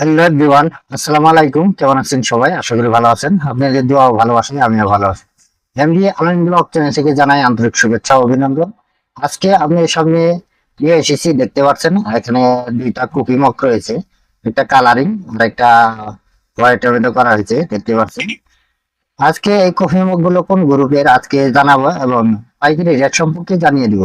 Hello everyone আসসালামু আলাইকুম কেমন আছেন সবাই? আশা করি ভালো আছেন। আপনাদের দোয়া ভালোবাসেন আমিও ভালো আছি। এমডি আলম ব্লগ চ্যানেল থেকে জানাই আন্তরিক শুভেচ্ছা অভিনন্দন। আজকে আপনাদের সামনে নিয়ে এসেছি, দেখতে পাচ্ছেন, এখানে দুইটা কপি মগ রয়েছে। একটা কালারিং, আর একটা হোয়াইট টমেটো করা হয়েছে, দেখতে পাচ্ছেন। আজকে এই কফি মগগুলো কোন গ্রুপের, আজকে জানাব এবং পাইকারি রেট সম্পর্কে জানিয়ে দিব।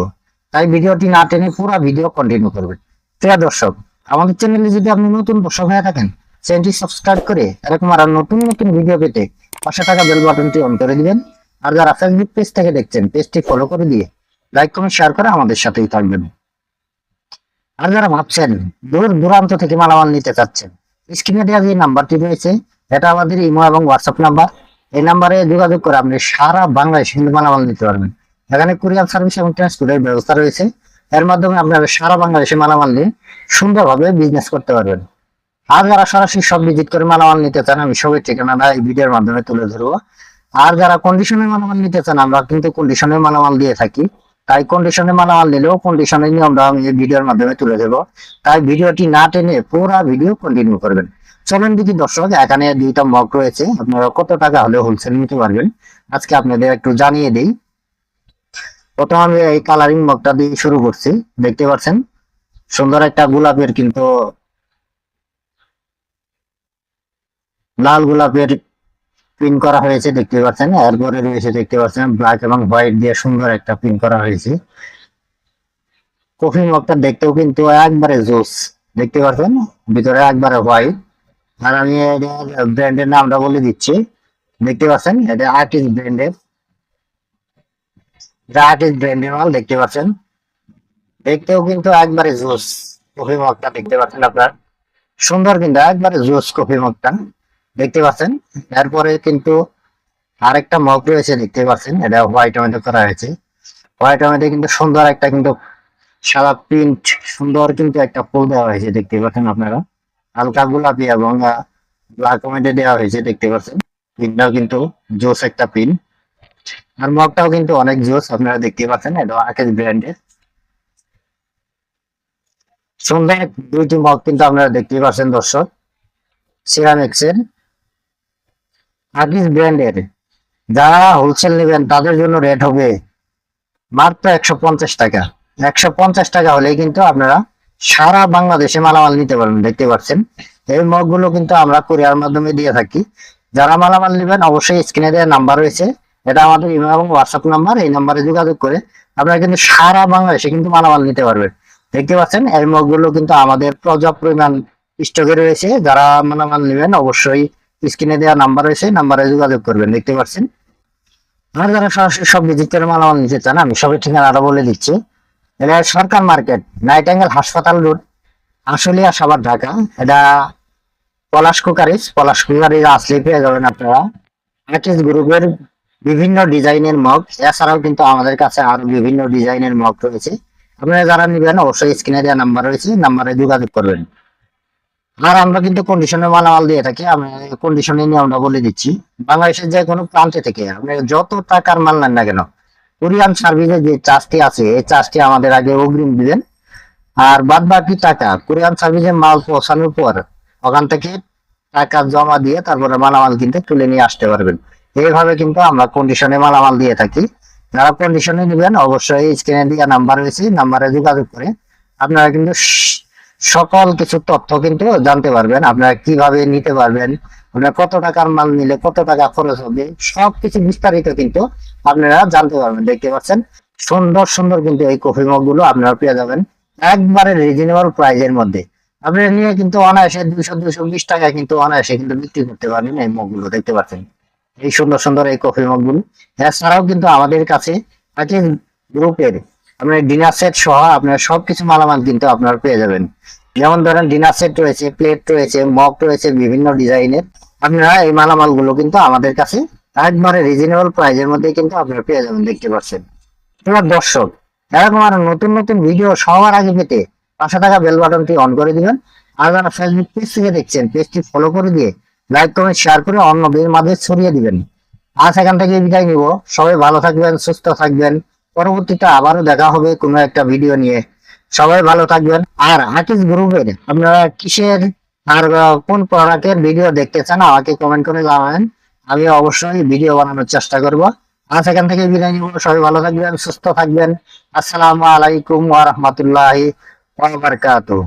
তাই ভিডিওটি না টেনে পুরো ভিডিও কন্টিনিউ করবেন। প্রিয় দর্শক আমাদের চ্যানেলে যদি আপনি নতুন দর্শক হয়ে থাকেন চ্যানেলটি সাবস্ক্রাইব করে এরকম আরও নতুন নতুন ভিডিও পেতে পাশে থাকা বেল বাটনটি অন করে দিবেন। আর যারা ফেসবুক পেজ থেকে দেখছেন পেজটি ফলো করে দিয়ে লাইক কমেন্ট শেয়ার করে আমাদের সাথেই থাকবেন। আর যারা ভাবছেন দূর দূরান্ত থেকে মালামাল নিতে চাচ্ছেন, স্ক্রিনে দেওয়া যে নাম্বারটি রয়েছে, এটা আমাদের ইমো এবং হোয়াটসঅ্যাপ নাম্বার। এই নাম্বারে যোগাযোগ করে আপনি সারা বাংলাদেশে মালামাল নিতে পারবেন। এখানে কুরিয়ার সার্ভিস এবং ট্রান্সপোর্টের ব্যবস্থা রয়েছে। এর মাধ্যমে আপনারা সারা বাংলাদেশে মালামাল নিয়ে সুন্দরভাবে বিজনেস করতে পারবেন। আর যারা সরাসরি সব ভিজিট করে মালামাল নিতে চান, আমি সবাই ঠিকানাটা এই ভিডিওর মাধ্যমে তুলে ধরবো। আর যারা কন্ডিশনের মালামাল নিতে চান, আমরা কিন্তু কন্ডিশনের মালামাল দিয়ে থাকি। তাই কন্ডিশনের মালামাল নিলেও কন্ডিশনের নিয়মটা আমি এই ভিডিওর মাধ্যমে তুলে ধরবো। তাই ভিডিওটি না টেনে পুরো ভিডিও কন্টিনিউ করবেন। চলেন দিদি দর্শক, এখানে দুইটা মগ রয়েছে। আপনারা কত টাকা হলে হোলসেল নিতে পারবেন? আজকে আপনাদের একটু জানিয়ে দিই প্রথম আমি এই কালারিং মগটা দিয়ে শুরু করছি, দেখতে পাচ্ছেন? সুন্দর একটা গোলাপের কিন্তু লাল গোলাপের পিন করা হয়েছে, দেখতে পাচ্ছেন? এরপরে রয়েছে, দেখতে পাচ্ছেন ব্ল্যাক এবং হোয়াইট দিয়ে সুন্দর একটা পিন করা হয়েছে। কফি মগটা দেখতেও কিন্তু একবারে জুস, দেখতে পাচ্ছেন? ভিতরে একবারে হোয়াইট আর আমি ব্র্যান্ডের নামটা বলে দিচ্ছি। দেখতে পাচ্ছেন? এটা আর্টিস্ট ব্র্যান্ডের দেখতে পাচ্ছেন। দেখতেও কিন্তু একবারে জুস কফি মগটা দেখতে পাচ্ছেন আপনার। সুন্দর কিন্তু একবারে জুস কফি মগটা দেখতে পাচ্ছেন। এরপরে কিন্তু আরেকটা মগ রয়েছে দেখতে পাচ্ছেন। এটা হোয়াইট টমেটো করা হয়েছে। হোয়াইট টমেটো কিন্তু সুন্দর একটা কিন্তু সাদা প্রিন্ট সুন্দর কিন্তু একটা ফুল দেওয়া হয়েছে দেখতে পাচ্ছেন আপনারা। হালকা গোলাপি এবং ব্ল্যাক টমেটো দেওয়া হয়েছে দেখতে পাচ্ছেন। পিনটাও কিন্তু জোস একটা পিন আর মগটাও কিন্তু অনেক জোস, আপনারা দেখতে পাচ্ছেন, এটা আকেশ ব্র্যান্ডের। সুন্দর দুইটি মগ কিন্তু আপনারা দেখতে পাচ্ছেন, দর্শক। সিরামিক্স এর আকিস ব্র্যান্ডের। যারা হোলসেল নেবেন, তাদের জন্য রেট হবে মাত্র একশো পঞ্চাশ টাকা। একশো পঞ্চাশ টাকা হলেই কিন্তু আপনারা সারা বাংলাদেশে মালামাল নিতে পারবেন দেখতে পাচ্ছেন। এই মগগুলো কিন্তু আমরা কুরিয়ার মাধ্যমে দিয়ে থাকি। যারা মালামাল নেবেন, অবশ্যই স্ক্রিনে দেওয়া নাম্বার রয়েছে। এটা আমাদের ইমেল এবং হোয়াটসঅ্যাপ নাম্বার এই নাম্বারে যোগাযোগ করে আপনারা কিন্তু সারা বাংলাদেশে কিন্তু মালামাল নিতে পারবেন। দেখতে পাচ্ছেন, এই মগগুলো কিন্তু আমাদের পর্যাপ্ত পরিমাণ স্টকে রয়েছে। যারা মালামাল নেবেন অবশ্যই স্ক্রিনে দেওয়া নাম্বার রয়েছে নাম্বারে যোগাযোগ করবেন। দেখতে পাচ্ছেন, আর যারা সরাসরি সব ভিজিট করে মালামাল নিতে চান, আমি সবের ঠিকানাটা বলে দিচ্ছি। এটা সরকার মার্কেট, নাইট অ্যাঙ্গেল হাসপাতাল রোড, আশুলিয়া সাবার ঢাকা। এটা পলাশ কুকারিজ পলাশ কুকারিজ আসলে পেয়ে যাবেন আপনারা। আর্টিস্ট গ্রুপের বিভিন্ন ডিজাইনের মগ এছাড়াও কিন্তু আমাদের কাছে আরও বিভিন্ন ডিজাইনের মগ রয়েছে। আপনারা যারা নেবেন, অবশ্যই স্ক্রিনে দেওয়া নাম্বার রয়েছে নাম্বারে যোগাযোগ করবেন। আর আমরা কিন্তু কন্ডিশনের মালামাল দিয়ে থাকি, আমি কন্ডিশনের নিয়মটা বলে দিচ্ছি। বাংলাদেশের যে কোনো প্রান্তে থেকে আপনি যত টাকার মাল নেন না কেন, কোরিয়ান সার্ভিসে যে চার্জটি আছে, এই চার্জটি আমাদের আগে অগ্রিম দিবেন। আর বাদ বাকি টাকা, কোরিয়ান সার্ভিসে মাল পৌঁছানোর পর, ওখান থেকে টাকা জমা দিয়ে তারপরে মালামাল কিনতে তুলে নিয়ে আসতে পারবেন। এইভাবে কিন্তু আমরা কন্ডিশনে মালামাল দিয়ে থাকি। যারা কন্ডিশনে নেবেন, অবশ্যই স্ক্রিনে দেওয়া নাম্বার রয়েছে নাম্বারে যোগাযোগ করে আপনারা কিন্তু সকল কিছু তথ্য কিন্তু জানতে পারবেন, আপনারা কীভাবে নিতে পারবেন, আপনারা কত টাকার মাল নিলে কত টাকা খরচ হবে, সবকিছু বিস্তারিত কিন্তু আপনারা জানতে পারবেন, দেখতে পাচ্ছেন? সুন্দর সুন্দর কিন্তু এই কফি মগগুলো আপনারা পেয়ে যাবেন, একবারে রিজনেবল প্রাইজের মধ্যে। আপনারা নিয়ে কিন্তু অনায়াসে দুইশো দুইশো বিশ টাকা কিন্তু অনায়াসে কিন্তু বিক্রি করতে পারবেন এই মগগুলো, দেখতে পাচ্ছেন? এই সুন্দর সুন্দর এই কফি মগগুলো এছাড়াও কিন্তু আমাদের কাছে গ্রুপের আপনার ডিনার সেট সহ আপনার সবকিছু মালামাল কিন্তু আপনারা পেয়ে যাবেন। যেমন ধরেন ডিনার সেট রয়েছে, প্লেট রয়েছে, মগ রয়েছে, বিভিন্ন ডিজাইনের। আপনারা এই মালামালগুলো কিন্তু আমাদের কাছে একবারে রিজনেবল প্রাইজের মধ্যে কিন্তু আপনারা পেয়ে যাবেন, দেখতে পাচ্ছেন। এবার দর্শক এরকম আরও নতুন নতুন ভিডিও সবার আগে পেতে পাঁচশো টাকা বেল বাটনটি অন করে দিবেন। আর যারা ফেসবুক পেজ থেকে দেখছেন পেজটি ফলো করে দিয়ে লাইক, কমেন্ট শেয়ার করে অন্যদের মাঝে ছড়িয়ে দিবেন। আজ এখান থেকে বিদায় নিব। সবাই ভালো থাকবেন, সুস্থ থাকবেন। পরবর্তীতে আবারও দেখা হবে কোনো একটা ভিডিও নিয়ে। সবাই ভালো থাকবেন। আর আর্টিস্ট গ্রুপের আপনারা কিসের আর কোন প্রোডাক্টের ভিডিও দেখতে চান আমাকে কমেন্ট করে জানাবেন। আমি অবশ্যই ভিডিও বানানোর চেষ্টা করব। আজ এখান থেকে বিদায় নিব। সবাই ভালো থাকবেন, সুস্থ থাকবেন। আসসালামু আলাইকুম ওয়া রাহমাতুল্লাহি ওয়া বারাকাতুহু।